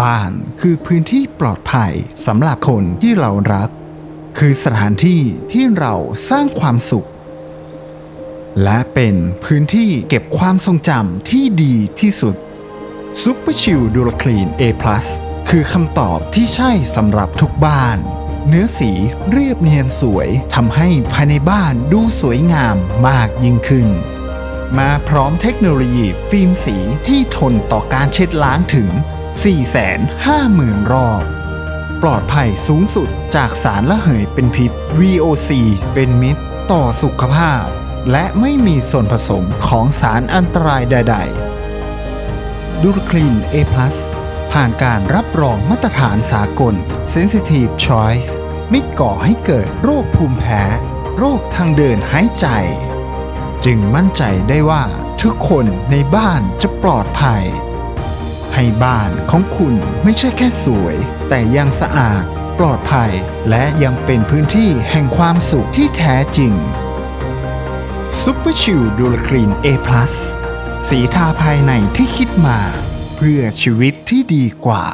บ้านคือพื้นที่ปลอดภัยสำหรับคนที่เรารัก คือสถานที่ที่เราสร้างความสุข และเป็นพื้นที่เก็บความทรงจำที่ดีที่สุดซุปเปอร์ชิลดูลคลีน A+ คือคำตอบที่ใช่สำหรับทุกบ้าน เนื้อสีเรียบเนียนสวยทำให้ภายในบ้านดูสวยงามมากยิ่งขึ้น มาพร้อมเทคโนโลยีฟิล์มสีที่ทนต่อการเช็ดล้างถึง 450,000 รอบ ปลอดภัยสูงสุดจากสารละเหยเป็นพิษ VOC เป็นมิตร ต่อสุขภาพ และไม่มีส่วนผสมของสารอันตรายใด ๆ ดูรคลีน A+ ผ่านการรับรองมาตรฐานสากล Sensitive Choice ไม่ก่อให้เกิดโรคภูมิแพ้ โรคทางเดินหายใจ จึงมั่นใจได้ว่าทุกคนในบ้านจะปลอดภัย ให้บ้านของคุณไม่ใช่แค่สวย แต่ยังสะอาด ปลอดภัย และยังเป็นพื้นที่แห่งความสุขที่แท้จริงซ u เปอร์ชิลดูลคลีน A+ สีทาภายในที่คิดมา เพื่อชีวิตที่ดีกว่า